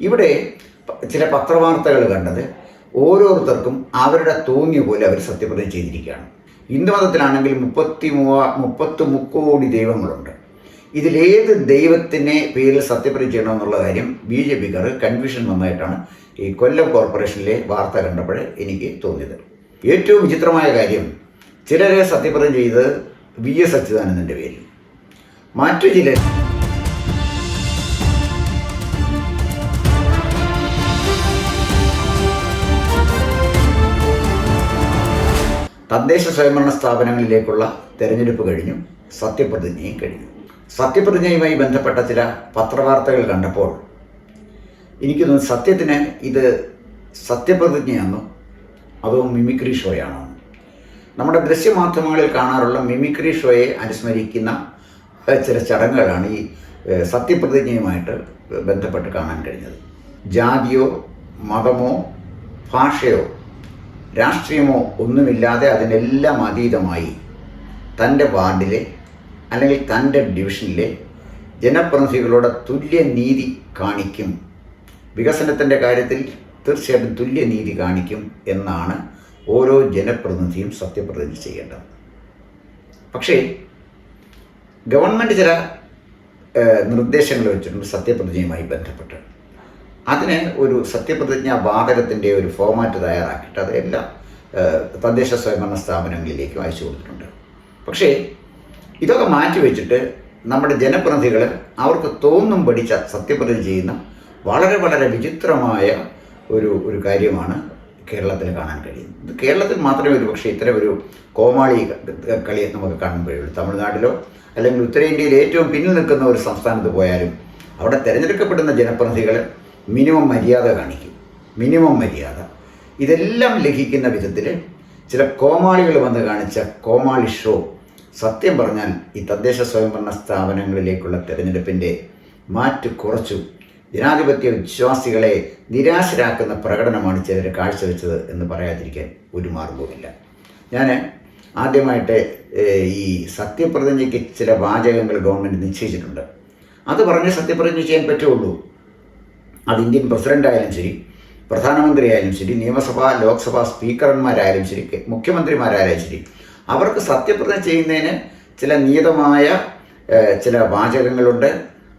ഇവിടെ ചില പത്രവാർത്തകൾ കണ്ടത് ഓരോരുത്തർക്കും അവരുടെ തോന്നിയ പോലെ അവർ സത്യപ്രതി ചെയ്തിരിക്കുകയാണ്. ഹിന്ദുമതത്തിലാണെങ്കിൽ മുപ്പത്തി മൂവ മുപ്പത്തി മുക്കോടി ദൈവങ്ങളുണ്ട്. ഇതിലേത് ദൈവത്തിന്റെ പേരിൽ സത്യപ്രതിജ്ഞ ചെയ്യണമെന്നുള്ള കാര്യം ബി ജെ പിക്കാർ കൺഫ്യൂഷൻ വന്നതായിട്ടാണ് ഈ കൊല്ലം കോർപ്പറേഷനിലെ വാർത്ത കണ്ടപ്പോൾ എനിക്ക് തോന്നിയത്. ഏറ്റവും വിചിത്രമായ കാര്യം ചിലരെ സത്യപ്രതി ചെയ്തത് വി എസ് അച്യുതാനന്ദന്റെ പേരിൽ. മറ്റു ചിലർ തദ്ദേശ സ്വയംഭരണ സ്ഥാപനങ്ങളിലേക്കുള്ള തെരഞ്ഞെടുപ്പ് കഴിഞ്ഞു സത്യപ്രതിജ്ഞയും കഴിഞ്ഞു. സത്യപ്രതിജ്ഞയുമായി ബന്ധപ്പെട്ട ചില പത്രവാർത്തകൾ കണ്ടപ്പോൾ എനിക്ക് തോന്നുന്നു സത്യത്തിന് ഇത് സത്യപ്രതിജ്ഞയാണോ അതോ മിമിക്രി ഷോയാണോ? നമ്മുടെ ദൃശ്യമാധ്യമങ്ങളിൽ കാണാറുള്ള മിമിക്രി ഷോയെ അനുസ്മരിക്കുന്ന ചില ചടങ്ങുകളാണ് ഈ സത്യപ്രതിജ്ഞയുമായിട്ട് ബന്ധപ്പെട്ട് കാണാൻ കഴിഞ്ഞത്. ജാതിയോ മതമോ ഭാഷയോ രാഷ്ട്രീയമോ ഒന്നുമില്ലാതെ അതിനെല്ലാം അതീതമായി തന്റെ വാർഡിലെ അല്ലെങ്കിൽ തന്റെ ഡിവിഷനിലെ ജനപ്രതിനിധികളോട് തുല്യ നീതി കാണിക്കും. വികസനത്തിന്റെ കാര്യത്തിൽ തീർച്ചയായിട്ടും തുല്യ നീതി കാണിക്കും എന്നാണ് ഓരോ ജനപ്രതിനിധിയും സത്യപ്രതിജ്ഞ ചെയ്യേണ്ടത്. പക്ഷേ ഗവൺമെന്റ് ചില നിർദ്ദേശങ്ങൾ വെച്ചിട്ടുണ്ട് സത്യപ്രതിജ്ഞയുമായി ബന്ധപ്പെട്ട്. അതിന് ഒരു സത്യപ്രതിജ്ഞാ വാതകത്തിന്റെ ഒരു ഫോമാറ്റ് തയ്യാറാക്കിയിട്ട് അത് എല്ലാ തദ്ദേശ സ്വയംഭരണ സ്ഥാപനങ്ങളിലേക്കും അയച്ചു കൊടുത്തിട്ടുണ്ട്. പക്ഷേ ഇതൊക്കെ മാറ്റി വെച്ചിട്ട് നമ്മുടെ ജനപ്രതിനിധികൾ അവർക്ക് തോന്നും പഠിച്ച സത്യപ്രതിജ്ഞ ചെയ്യുന്ന വളരെ വളരെ വിചിത്രമായ ഒരു ഒരു കാര്യമാണ് കേരളത്തിൽ കാണാൻ കഴിയുന്നത്. കേരളത്തിൽ മാത്രമേ ഒരു പക്ഷേ ഇത്തരം ഒരു കോമാളി കളി നമുക്ക് കാണാൻ കഴിയുള്ളൂ തമിഴ്നാട്ടിലോ അല്ലെങ്കിൽ ഉത്തരേന്ത്യയിൽ ഏറ്റവും പിന്നിൽ നിൽക്കുന്ന ഒരു സംസ്ഥാനത്ത് പോയാലും അവിടെ തിരഞ്ഞെടുക്കപ്പെടുന്ന ജനപ്രതിനിധികൾ മിനിമം മര്യാദ കാണിക്കും. മിനിമം മര്യാദ. ഇതെല്ലാം ലഘിക്കുന്ന വിധത്തിൽ ചില കോമാളികൾ വന്ന് കാണിച്ച കോമാളി ഷോ സത്യം പറഞ്ഞാൽ ഈ തദ്ദേശ സ്വയംഭരണ സ്ഥാപനങ്ങളിലേക്കുള്ള തെരഞ്ഞെടുപ്പിന്റെ മാറ്റ് കുറച്ചു. ജനാധിപത്യ വിശ്വാസികളെ നിരാശരാക്കുന്ന പ്രകടനമാണ് ചിലർ കാഴ്ചവെച്ചത് എന്ന് പറയാതിരിക്കാൻ ഒരു മാർഗവുമില്ല. ഞാൻ ആദ്യമായിട്ട് ഈ സത്യപ്രതിജ്ഞയ്ക്ക് ചില വാചകങ്ങൾ ഗവൺമെന്റ് നിശ്ചയിച്ചിട്ടുണ്ട്. അത് പറഞ്ഞ് സത്യപ്രതിജ്ഞ ചെയ്യാൻ പറ്റുള്ളൂ അത് ഇന്ത്യൻ പ്രസിഡന്റായാലും ശരി പ്രധാനമന്ത്രിയായാലും ശരി നിയമസഭാ ലോക്സഭാ സ്പീക്കർമാരായാലും ശരി മുഖ്യമന്ത്രിമാരായാലും ശരി അവർക്ക് സത്യപ്രതിജ്ഞ ചെയ്യുന്നതിന് ചില നിയതമായ ചില വാചകങ്ങളുണ്ട്.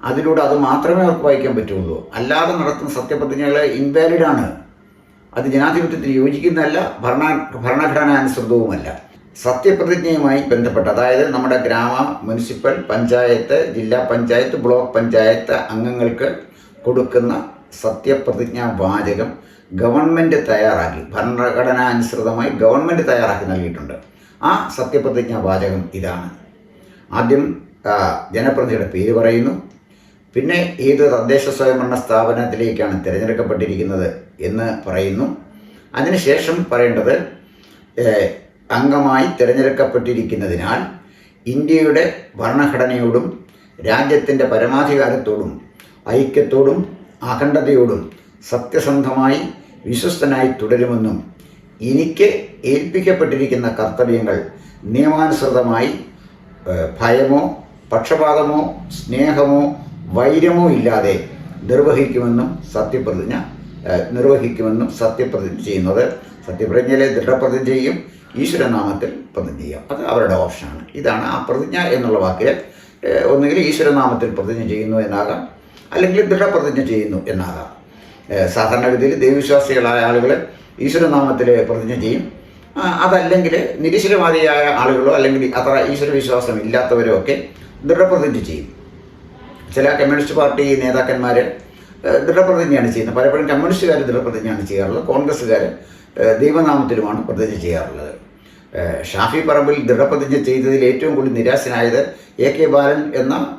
അതിലൂടെ അത് മാത്രമേ അവർക്ക് വായിക്കാൻ പറ്റുള്ളൂ. അല്ലാതെ നടത്തുന്ന സത്യപ്രതിജ്ഞകൾ ഇൻവാലിഡ് ആണ്. അത് ജനാധിപത്യത്തിന് യോജിക്കുന്നതല്ല ഭരണ ഭരണഘടനാനുസൃതവുമല്ല. സത്യപ്രതിജ്ഞയുമായി ബന്ധപ്പെട്ട് അതായത് നമ്മുടെ ഗ്രാമ മുനിസിപ്പൽ പഞ്ചായത്ത് ജില്ലാ പഞ്ചായത്ത് ബ്ലോക്ക് പഞ്ചായത്ത് അംഗങ്ങൾക്ക് കൊടുക്കുന്ന സത്യപ്രതിജ്ഞാ വാചകം ഗവൺമെന്റ് തയ്യാറാക്കി ഭരണഘടനാനുസൃതമായി ഗവൺമെന്റ് തയ്യാറാക്കി നൽകിയിട്ടുണ്ട്. ആ സത്യപ്രതിജ്ഞാ വാചകം ഇതാണ്. ആദ്യം ജനപ്രതിനിധിയുടെ പേര് പറയുന്നു. പിന്നെ ഏത് തദ്ദേശ സ്വയംഭരണ സ്ഥാപനത്തിലേക്കാണ് തിരഞ്ഞെടുക്കപ്പെട്ടിരിക്കുന്നത് എന്ന് പറയുന്നു. അതിനുശേഷം പറയേണ്ടത് അംഗമായി തിരഞ്ഞെടുക്കപ്പെട്ടിരിക്കുന്നതിനാൽ ഇന്ത്യയുടെ ഭരണഘടനയോടും രാജ്യത്തിന്റെ പരമാധികാരത്തോടും ഐക്യത്തോടും അഖണ്ഡതയോടും സത്യസന്ധമായി വിശ്വസ്തനായി തുടരുമെന്നും എനിക്ക് ഏൽപ്പിക്കപ്പെട്ടിരിക്കുന്ന കർത്തവ്യങ്ങൾ നിയമാനുസൃതമായി ഭയമോ പക്ഷപാതമോ സ്നേഹമോ വൈരമോ ഇല്ലാതെ നിർവഹിക്കുമെന്നും സത്യപ്രതിജ്ഞ നിർവഹിക്കുമെന്നും സത്യപ്രതിജ്ഞ ചെയ്യുന്നത് സത്യപ്രതിജ്ഞയിലെ ദൃഢപ്രതിജ്ഞ ചെയ്യും ഈശ്വരനാമത്തിൽ പ്രതിജ്ഞ ചെയ്യാം. അത് അവരുടെ ഓപ്ഷനാണ്. ഇതാണ് ആ പ്രതിജ്ഞ എന്നുള്ള വാക്കിൽ ഒന്നുകിൽ ഈശ്വരനാമത്തിൽ പ്രതിജ്ഞ ചെയ്യുന്നു എന്നാകാം അല്ലെങ്കിൽ ദൃഢപ്രതിജ്ഞ ചെയ്യുന്നു എന്നാകാം. സാധാരണഗതിയിൽ ദൈവവിശ്വാസികളായ ആളുകൾ ഈശ്വരനാമത്തിൽ പ്രതിജ്ഞ ചെയ്യും. അതല്ലെങ്കിൽ നിരീശ്വരവാദിയായ ആളുകളോ അല്ലെങ്കിൽ അത്ര ഈശ്വരവിശ്വാസം ഇല്ലാത്തവരോ ഒക്കെ ദൃഢപ്രതിജ്ഞ ചെയ്യും. ചില കമ്മ്യൂണിസ്റ്റ് പാർട്ടി നേതാക്കന്മാർ ദൃഢപ്രതിജ്ഞയാണ് ചെയ്യുന്നത്. പലപ്പോഴും കമ്മ്യൂണിസ്റ്റുകാർ ദൃഢപ്രതിജ്ഞയാണ് ചെയ്യാറുള്ളത്. കോൺഗ്രസ്സുകാർ ദൈവനാമത്തിലുമാണ് പ്രതിജ്ഞ ചെയ്യാറുള്ളത്. ഷാഫി പറമ്പിൽ ദൃഢപ്രതിജ്ഞ ചെയ്തതിൽ ഏറ്റവും കൂടുതൽ നിരാശനായത് എ കെ ബാലൻ എന്ന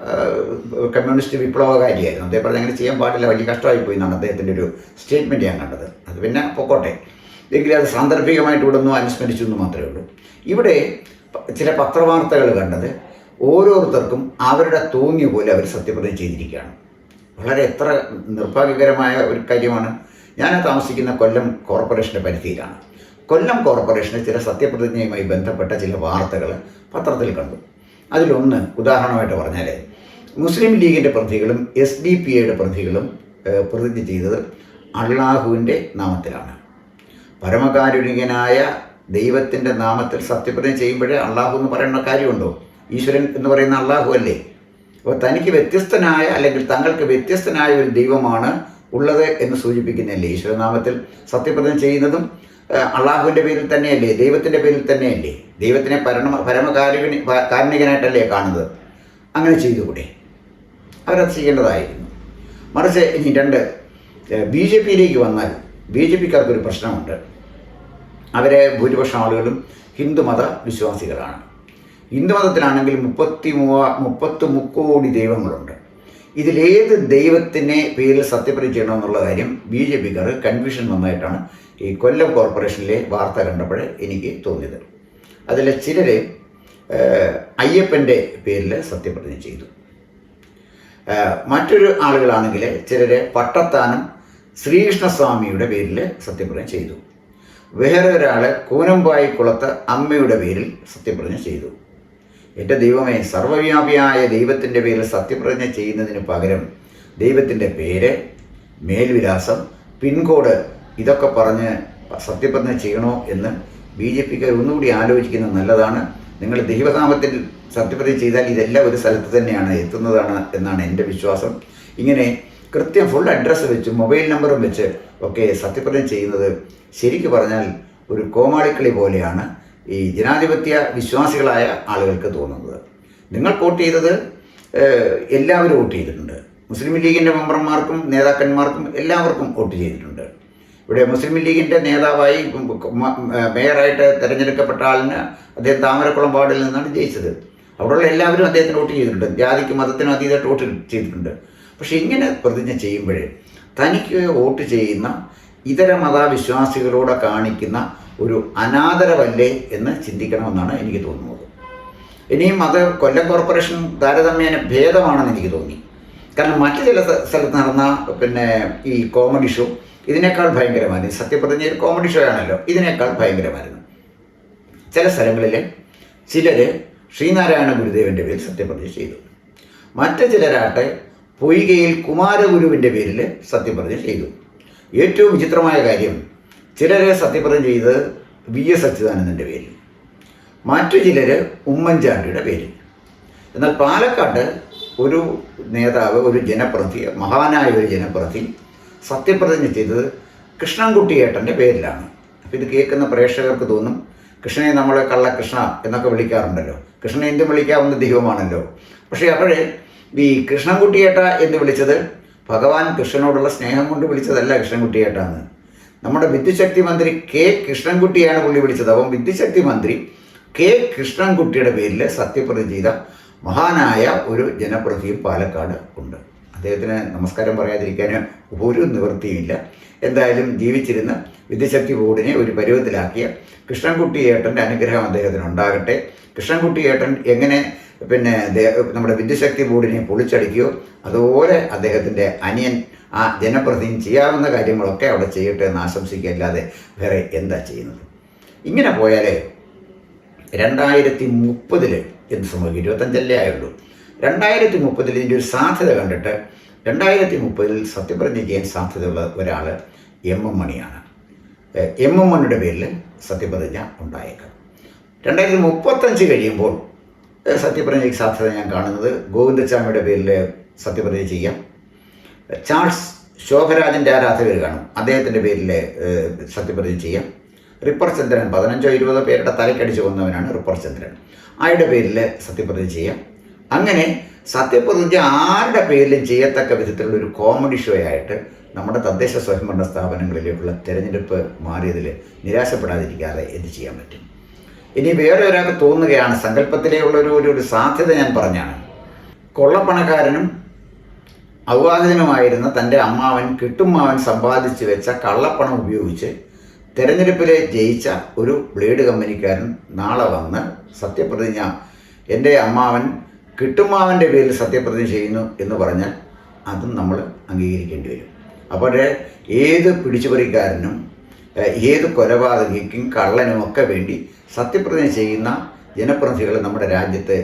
കമ്മ്യൂണിസ്റ്റ് വിപ്ലവകാരിയായിരുന്നു. അദ്ദേഹം പറഞ്ഞ അങ്ങനെ ചെയ്യാൻ പാടില്ല വലിയ കഷ്ടമായി പോയി എന്നാണ് അദ്ദേഹത്തിന്റെ ഒരു സ്റ്റേറ്റ്മെന്റ് ഞാൻ കണ്ടത്. അത് പിന്നെ പൊക്കോട്ടെ. എങ്കിലും അത് സാന്ദർഭികമായിട്ട് ഇവിടെ ഒന്നും അനുസ്മരിച്ചു എന്ന് മാത്രമേ ഉള്ളൂ. ഇവിടെ ചില പത്രവാർത്തകൾ കണ്ടത് ഓരോരുത്തർക്കും അവരുടെ തോന്നിയ പോലെ അവർ സത്യപ്രതിജ്ഞ ചെയ്തിരിക്കുകയാണ്. വളരെ എത്ര നിർഭാഗ്യകരമായ ഒരു കാര്യമാണ്. ഞാൻ താമസിക്കുന്ന കൊല്ലം കോർപ്പറേഷന്റെ പരിധിയിലാണ്. കൊല്ലം കോർപ്പറേഷന് ചില സത്യപ്രതിജ്ഞയുമായി ബന്ധപ്പെട്ട ചില വാർത്തകൾ പത്രത്തിൽ കണ്ടു. അതിലൊന്ന് ഉദാഹരണമായിട്ട് പറഞ്ഞാൽ മുസ്ലിം ലീഗിന്റെ പ്രതികളും എസ് ഡി പി ഐയുടെ പ്രതികളും പ്രതിജ്ഞ ചെയ്തത് അള്ളാഹുവിന്റെ നാമത്തിലാണ്. പരമകാരുണികനായ ദൈവത്തിന്റെ നാമത്തിൽ സത്യപ്രതിജ്ഞ ചെയ്യുമ്പോഴേ അള്ളാഹു എന്ന് പറയുന്ന കാര്യമുണ്ടോ? ഈശ്വരൻ എന്ന് പറയുന്ന അള്ളാഹു അല്ലേ? അപ്പോൾ തനിക്ക് വ്യത്യസ്തനായ അല്ലെങ്കിൽ തങ്ങൾക്ക് വ്യത്യസ്തനായ ഒരു ദൈവമാണ് ഉള്ളത് എന്ന് സൂചിപ്പിക്കുന്നതല്ലേ ഈശ്വരനാമത്തിൽ സത്യപ്രതിജ്ഞ ചെയ്യുന്നതും അള്ളാഹുവിന്റെ പേരിൽ തന്നെയല്ലേ? ദൈവത്തിന്റെ പേരിൽ തന്നെയല്ലേ? ദൈവത്തിനെ പരമ പരമകാരുണി കാരുണികനായിട്ടല്ലേ കാണുന്നത്? അങ്ങനെ ചെയ്തുകൂടെ. അവരത് ചെയ്യേണ്ടതായിരുന്നു. മറിച്ച് ഇനി രണ്ട് ബി ജെ പിയിലേക്ക് വന്നാൽ ബി ജെ പിക്കാർക്കൊരു പ്രശ്നമുണ്ട്. അവരെ ഭൂരിപക്ഷം ആളുകളും ഹിന്ദുമത വിശ്വാസികളാണ്. ഹിന്ദുമതത്തിലാണെങ്കിൽ മുപ്പത്തി മൂവ മുപ്പത്തി മുക്കോടി ദൈവങ്ങളുണ്ട് ഇതിലേത് ദൈവത്തിനെ പേരിൽ സത്യപ്രതി ചെയ്യണമെന്നുള്ള കാര്യം ബി ജെ പിക്കാർ കൺഫ്യൂഷൻ വന്നതായിട്ടാണ് ഈ കൊല്ലം കോർപ്പറേഷനിലെ വാർത്ത കണ്ടപ്പോൾ എനിക്ക് തോന്നിയത്. അതിലെ ചിലർ അയ്യപ്പന്റെ പേരിൽ സത്യപ്രതിജ്ഞ ചെയ്തു. മറ്റൊരു ആളുകളാണെങ്കിൽ ചിലർ പട്ടത്താനം ശ്രീകൃഷ്ണസ്വാമിയുടെ പേരിൽ സത്യപ്രതിജ്ഞ ചെയ്തു. വേറെ ഒരാൾ കൂനമ്പായി കുളത്ത് അമ്മയുടെ പേരിൽ സത്യപ്രതിജ്ഞ ചെയ്തു. എന്റെ ദൈവമേ സർവവ്യാപിയായ ദൈവത്തിന്റെ പേരിൽ സത്യപ്രതിജ്ഞ ചെയ്യുന്നതിന് പകരം ദൈവത്തിന്റെ പേര് മേൽവിലാസം പിൻകോഡ് ഇതൊക്കെ പറഞ്ഞ് സത്യപ്രതിജ്ഞ ചെയ്യണോ എന്ന് ബി ജെ പിക്കാർ ഒന്നുകൂടി ആലോചിക്കുന്നത് നല്ലതാണ്. നിങ്ങൾ ദൈവനാമത്തിൽ സത്യപ്രതിജ്ഞ ചെയ്താൽ ഇതെല്ലാം ഒരു സ്ഥലത്ത് തന്നെയാണ് എത്തുന്നതാണ് എന്നാണ് എന്റെ വിശ്വാസം. ഇങ്ങനെ കൃത്യം ഫുൾ അഡ്രസ്സ് വെച്ച് മൊബൈൽ നമ്പറും വെച്ച് ഒക്കെ സത്യപ്രതിജ്ഞ ചെയ്യുന്നത് ശരിക്കു പറഞ്ഞാൽ ഒരു കോമാളിക്കളി പോലെയാണ് ഈ ജനാധിപത്യ വിശ്വാസികളായ ആളുകൾക്ക് തോന്നുന്നത്. നിങ്ങൾ വോട്ട് ചെയ്തത് എല്ലാവരും വോട്ട് ചെയ്തിട്ടുണ്ട്. മുസ്ലിം ലീഗിന്റെ മെമ്പർമാർക്കും നേതാക്കന്മാർക്കും എല്ലാവർക്കും വോട്ട് ചെയ്തിട്ടുണ്ട്. ഇവിടെ മുസ്ലിം ലീഗിന്റെ നേതാവായി മേയറായിട്ട് തിരഞ്ഞെടുക്കപ്പെട്ട ആളിന് അദ്ദേഹം താമരക്കുളം വാർഡിൽ നിന്നാണ് ജയിച്ചത്. അവിടെയുള്ള എല്ലാവരും അദ്ദേഹത്തിന് വോട്ട് ചെയ്തിട്ടുണ്ട്. ജാതിക്ക് മതത്തിനും അതീതമായിട്ട് വോട്ട് ചെയ്തിട്ടുണ്ട്. പക്ഷേ ഇങ്ങനെ പ്രതിജ്ഞ ചെയ്യുമ്പോഴേ തനിക്ക് വോട്ട് ചെയ്യുന്ന ഇതര മതവിശ്വാസികളോട് കാണിക്കുന്ന ഒരു അനാദരവല്ലേ എന്ന് ചിന്തിക്കണമെന്നാണ് എനിക്ക് തോന്നുന്നത്. ഇനിയും അത് കൊല്ലം കോർപ്പറേഷൻ താരതമ്യേന ഭേദമാണെന്ന് എനിക്ക് തോന്നി. കാരണം മറ്റു ചില സ്ഥലത്ത് നടന്ന പിന്നെ ഈ കോമഡി ഷോ ഇതിനേക്കാൾ ഭയങ്കരമായിരുന്നു സത്യപ്രതിജ്ഞ ഒരു കോമഡി ഷോ ആണല്ലോ. ഇതിനേക്കാൾ ഭയങ്കരമായിരുന്നു. ചില സ്ഥലങ്ങളിൽ ചിലർ ശ്രീനാരായണ ഗുരുദേവന്റെ പേരിൽ സത്യപ്രതിജ്ഞ ചെയ്തു. മറ്റു ചിലരാട്ടെ പൊയ്കയിൽ കുമാരഗുരുവിന്റെ പേരിൽ സത്യപ്രതിജ്ഞ ചെയ്തു. ഏറ്റവും വിചിത്രമായ കാര്യം ചിലരെ സത്യപ്രതിജ്ഞ ചെയ്തത് വി എസ് അച്യുതാനന്ദന്റെ പേരിൽ. മറ്റു ചിലർ ഉമ്മൻചാണ്ടിയുടെ പേരിൽ. എന്നാൽ പാലക്കാട് ഒരു നേതാവ് ഒരു ജനപ്രതി മഹാനായ ഒരു ജനപ്രതി സത്യപ്രതിജ്ഞ ചെയ്തത് കൃഷ്ണൻകുട്ടിയേട്ടന്റെ പേരിലാണ്. അപ്പോൾ ഇത് കേൾക്കുന്ന പ്രേക്ഷകർക്ക് തോന്നും കൃഷ്ണനെ നമ്മൾ കള്ളകൃഷ്ണ എന്നൊക്കെ വിളിക്കാറുണ്ടല്ലോ. കൃഷ്ണനെ എന്തും വിളിക്കാവുന്ന ദൈവമാണല്ലോ. പക്ഷേ അപ്പോഴേ ഈ കൃഷ്ണൻകുട്ടിയേട്ട എന്ന് വിളിച്ചത് ഭഗവാൻ കൃഷ്ണനോടുള്ള സ്നേഹം കൊണ്ട് വിളിച്ചതല്ല കൃഷ്ണൻകുട്ടിയേട്ട എന്ന് നമ്മുടെ വിദ്യുശക്തി മന്ത്രി കെ കൃഷ്ണൻകുട്ടിയാണ് പുള്ളി വിളിച്ചത്. അപ്പം വിദ്യുശക്തി മന്ത്രി കെ കൃഷ്ണൻകുട്ടിയുടെ പേരിൽ സത്യപ്രതിജ്ഞ ചെയ്ത മഹാനായ ഒരു ജനപ്രതിയും പാലക്കാട് ഉണ്ട്. അദ്ദേഹത്തിന് നമസ്കാരം പറയാതിരിക്കാൻ ഒരു നിവൃത്തിയുമില്ല. എന്തായാലും ജീവിച്ചിരുന്ന വിദ്യശക്തി ബോർഡിനെ ഒരു പരുവത്തിലാക്കിയ കൃഷ്ണൻകുട്ടി ഏട്ടന്റെ അനുഗ്രഹം അദ്ദേഹത്തിന് ഉണ്ടാകട്ടെ. കൃഷ്ണൻകുട്ടി ഏട്ടൻ എങ്ങനെ പിന്നെ നമ്മുടെ വിദ്യശക്തി ബോർഡിനെ പൊളിച്ചടിക്കുകയോ അതുപോലെ അദ്ദേഹത്തിന്റെ അനിയൻ ആ ജനപ്രതിയും ചെയ്യാവുന്ന കാര്യങ്ങളൊക്കെ അവിടെ ചെയ്യട്ടെ എന്ന് ആശംസിക്കുകയല്ലാതെ വേറെ എന്താ ചെയ്യുന്നത്? ഇങ്ങനെ പോയാലേ രണ്ടായിരത്തി മുപ്പതിൽ എന്ത് സംഭവിക്കും? ഇരുപത്തഞ്ചല്ലേ ആയുള്ളൂ. രണ്ടായിരത്തി മുപ്പതിൽ ഇതിന്റെ ഒരു സാധ്യത കണ്ടിട്ട് രണ്ടായിരത്തി മുപ്പതിൽ സത്യപ്രതിജ്ഞ ചെയ്യാൻ സാധ്യതയുള്ള ഒരാൾ എം എം മണിയാണ്. എം എം മണിയുടെ പേരിൽ സത്യപ്രതിജ്ഞ ഉണ്ടായേക്കാം. രണ്ടായിരത്തി മുപ്പത്തഞ്ച് കഴിയുമ്പോൾ സത്യപ്രതിജ്ഞയ്ക്ക് സാധ്യത ഞാൻ കാണുന്നത് ഗോവിന്ദച്ചാമിയുടെ പേരിൽ സത്യപ്രതിജ്ഞ ചെയ്യാം. ചാൾസ് ശോഭരാജന്റെ ആരാധകർ കാണും. അദ്ദേഹത്തിന്റെ പേരിൽ സത്യപ്രതിജ്ഞ ചെയ്യാം. റിപ്പർ ചന്ദ്രൻ പതിനഞ്ചോ ഇരുപതോ പേരുടെ തലക്കടിച്ച് കൊന്നവനാണ് റിപ്പർ ചന്ദ്രൻ. അയാളുടെ പേരിൽ സത്യപ്രതിജ്ഞ ചെയ്യാം. അങ്ങനെ സത്യപ്രതിജ്ഞ ആരുടെ പേരിലും ചെയ്യത്തക്ക വിധത്തിലുള്ള ഒരു കോമഡി ഷോ ആയിട്ട് നമ്മുടെ തദ്ദേശ സ്വയംഭരണ സ്ഥാപനങ്ങളിലേക്കുള്ള തിരഞ്ഞെടുപ്പ് മാറിയതിൽ നിരാശപ്പെടാതിരിക്കാതെ എന്ത് ചെയ്യാൻ പറ്റും? ഇനി വേറെ ഒരാൾക്ക് തോന്നുകയാണ് സങ്കല്പത്തിലേക്കുള്ള ഒരു ഒരു- സാധ്യത ഞാൻ പറഞ്ഞാണ്. കൊള്ളപ്പണക്കാരനും അവിവാഹിതനുമായിരുന്ന തന്റെ അമ്മാവൻ കിട്ടുമ്മാവൻ സമ്പാദിച്ചു വെച്ച കള്ളപ്പണം ഉപയോഗിച്ച് തെരഞ്ഞെടുപ്പിൽ ജയിച്ച ഒരു ബ്ലേഡ് കമ്പനിക്കാരൻ നാളെ വന്ന് സത്യപ്രതിജ്ഞ എന്റെ അമ്മാവൻ കിട്ടുമ്മാവന്റെ പേരിൽ സത്യപ്രതിജ്ഞ ചെയ്യുന്നു എന്ന് പറഞ്ഞാൽ അതും നമ്മൾ അംഗീകരിക്കേണ്ടി വരും. അപ്പോൾ ഏത് പിടിച്ചുപറിക്കാരനും ഏത് കൊലപാതകയ്ക്കും കള്ളനും ഒക്കെ വേണ്ടി സത്യപ്രതിജ്ഞ ചെയ്യുന്ന ജനപ്രതിനിധികൾ നമ്മുടെ രാജ്യത്ത്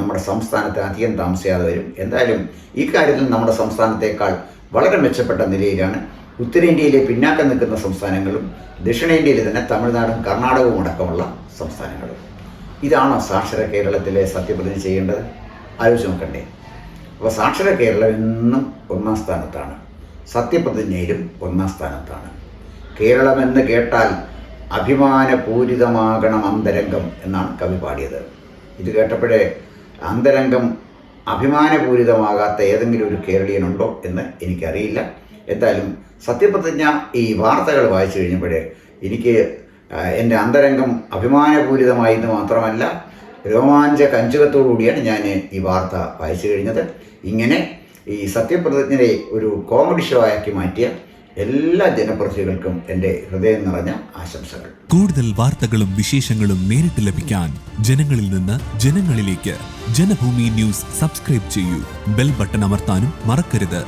നമ്മുടെ സംസ്ഥാനത്ത് അധികം താമസിയാതെ വരും. എന്തായാലും ഈ കാര്യത്തിൽ നമ്മുടെ സംസ്ഥാനത്തേക്കാൾ വളരെ മെച്ചപ്പെട്ട നിലയിലാണ് ഉത്തരേന്ത്യയിലെ പിന്നാക്കം നിൽക്കുന്ന സംസ്ഥാനങ്ങളും ദക്ഷിണേന്ത്യയിലെ തന്നെ തമിഴ്നാടും കർണാടകവും അടക്കമുള്ള സംസ്ഥാനങ്ങളും. ഇതാണോ സാക്ഷര കേരളത്തിലെ സത്യപ്രതിജ്ഞ ചെയ്യേണ്ടത്? ആലോചിച്ച് നോക്കണ്ടേ അപ്പോൾ സാക്ഷര കേരളം എന്നും ഒന്നാം സ്ഥാനത്താണ്. സത്യപ്രതിജ്ഞയിലും ഒന്നാം സ്ഥാനത്താണ്. കേരളം എന്ന് കേട്ടാൽ അഭിമാനപൂരിതമാകണം അന്തരംഗം എന്നാണ് കവി പാടിയത്. ഇത് കേട്ടപ്പോഴേ അന്തരംഗം അഭിമാനപൂരിതമാകാത്ത ഏതെങ്കിലും ഒരു കേരളീയനുണ്ടോ എന്ന് എനിക്കറിയില്ല. എന്തായാലും സത്യപ്രതിജ്ഞ ഈ വാർത്തകൾ വായിച്ചു കഴിഞ്ഞപ്പോഴേ എനിക്ക് എന്റെ അന്തരംഗം അഭിമാനപൂരിതമായി എന്ന് മാത്രമല്ല രോമാഞ്ച കൂടിയാണ് ഞാൻ ഈ വാർത്ത വായിച്ചു കഴിഞ്ഞത്. ഇങ്ങനെ ഈ സത്യപ്രതിജ്ഞരെ ഒരു കോമഡി ഷോ ആക്കി മാറ്റിയ എല്ലാ ജനപ്രതിനിധികൾക്കും എന്റെ ഹൃദയം നിറഞ്ഞ ആശംസകൾ. കൂടുതൽ വാർത്തകളും വിശേഷങ്ങളും നേരിട്ട് ലഭിക്കാൻ ജനങ്ങളിൽ നിന്ന് ജനങ്ങളിലേക്ക് ജനഭൂമി ന്യൂസ് സബ്സ്ക്രൈബ് ചെയ്യൂ. ബെൽ ബട്ടൺ അമർത്താനും മറക്കരുത്.